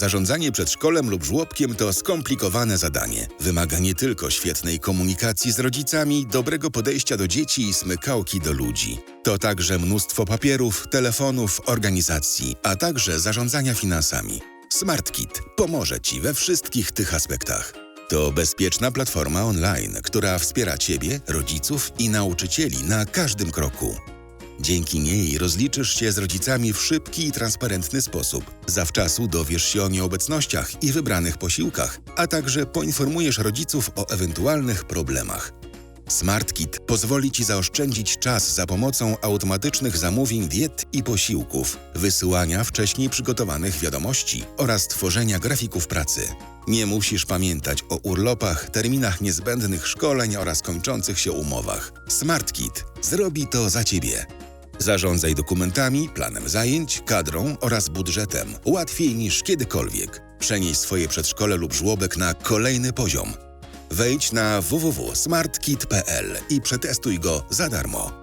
Zarządzanie przedszkolem lub żłobkiem to skomplikowane zadanie. Wymaga nie tylko świetnej komunikacji z rodzicami, dobrego podejścia do dzieci i smykałki do ludzi. To także mnóstwo papierów, telefonów, organizacji, a także zarządzania finansami. SmartKit pomoże Ci we wszystkich tych aspektach. To bezpieczna platforma online, która wspiera Ciebie, rodziców i nauczycieli na każdym kroku. Dzięki niej rozliczysz się z rodzicami w szybki i transparentny sposób. Zawczasu dowiesz się o nieobecnościach i wybranych posiłkach, a także poinformujesz rodziców o ewentualnych problemach. SmartKit pozwoli Ci zaoszczędzić czas za pomocą automatycznych zamówień diet i posiłków, wysyłania wcześniej przygotowanych wiadomości oraz tworzenia grafików pracy. Nie musisz pamiętać o urlopach, terminach niezbędnych szkoleń oraz kończących się umowach. SmartKit zrobi to za Ciebie. Zarządzaj dokumentami, planem zajęć, kadrą oraz budżetem łatwiej niż kiedykolwiek. Przenieś swoje przedszkole lub żłobek na kolejny poziom. Wejdź na www.smartkit.pl i przetestuj go za darmo.